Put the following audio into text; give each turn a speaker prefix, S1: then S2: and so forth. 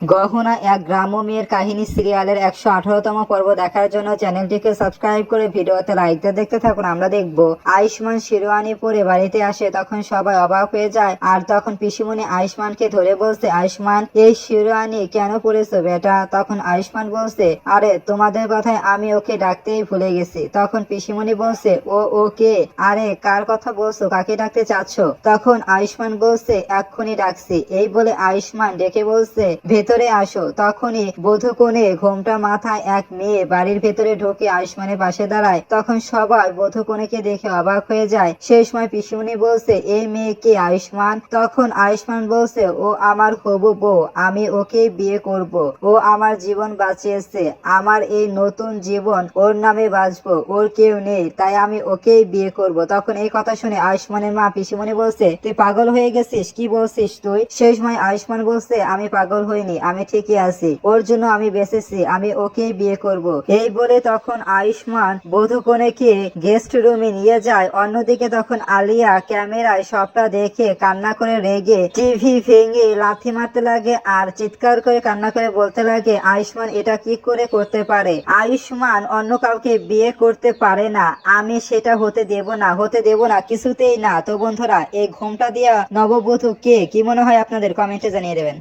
S1: গহনা এক গ্রাম্য মেয়ের কাহিনী সিরিয়ালের একশো আঠারোতম পর্ব দেখার জন্য চ্যানেলটিকে সাবস্ক্রাইব করে ভিডিওতে লাইক দিয়ে দেখতে থাকুন। আমরা দেখব। আয়ুষ্মান শিরোয়ানি পরে বাড়িতে আসে, তখন সবাই অবাক হয়ে যায় আর তখন পিসিমণি আয়ুষ্মানকে ধরে বলছে, আয়ুষ্মান, এই শিরোয়ানি কেন পরেছো বেটা? তখন আয়ুষ্মান বলছে, আরে, তোমাদের কথায় আমি ওকে ডাকতেই ভুলে গেছি। তখন পিসিমণি বলছে, ও ওকে আরে, কার কথা বলছো? কাকে ডাকতে চাচ্ছ? তখন আয়ুষ্মান বলছে, এক্ষুনি ডাকছি। এই বলে আয়ুষ্মান ডেকে বলছে ভেতরে আসো। তখনই বধূ কোণে ঘোমটা মাথায় এক মেয়ে বাড়ির ভেতরে ঢোকে আয়ুষ্মানের পাশে দাঁড়ায়। তখন সবাই বধূ কোণেকে দেখে অবাক হয়ে যায়। সেই সময় পিসিমণি বলছে, এই মেয়ে কে আয়ুষ্মান? তখন আয়ুষ্মান বলছে, ও আমার হবু বউ, আমি ওকে বিয়ে করব। ও আমার জীবন বাঁচিয়েছে। আমার এই নতুন জীবন ওর নামে বাঁচবো। ওর কেউ নেই, তাই আমি ওকেই বিয়ে করব। তখন এই কথা শুনে আয়ুষ্মানের মা পিসিমণি বলছে, তুই পাগল হয়ে গেছিস? কি বলছিস তুই? সেই সময় আয়ুষ্মান বলছে, আমি পাগল হইনি। আমি ঠিকই আছি। ওর জন্য আমি বেঁচেছি, আমি ওকেই বিয়ে করব। এই বলে তখন আয়ুষ্মান বধূ কনেকে গেস্ট রুমে নিয়ে যায়। অন্যদিকে তখন আলিয়া ক্যামেরায় সবটা দেখে কান্না করে রেগে টিভি ভেঙে লাথি মারতে লাগে আর চিৎকার করে কান্না করে বলতে লাগে, আয়ুষ্মান, এটা কি করে করতে পারে? আয়ুষ্মান অন্য কাউকে বিয়ে করতে পারে না। আমি সেটা হতে দেব না, হতে দেব না, কিছুতেই না। তো বন্ধুরা, এই ঘোমটা দিয়া নববধূ কে? কি মনে হয় আপনাদের? কমেন্টে জানিয়ে দেবেন।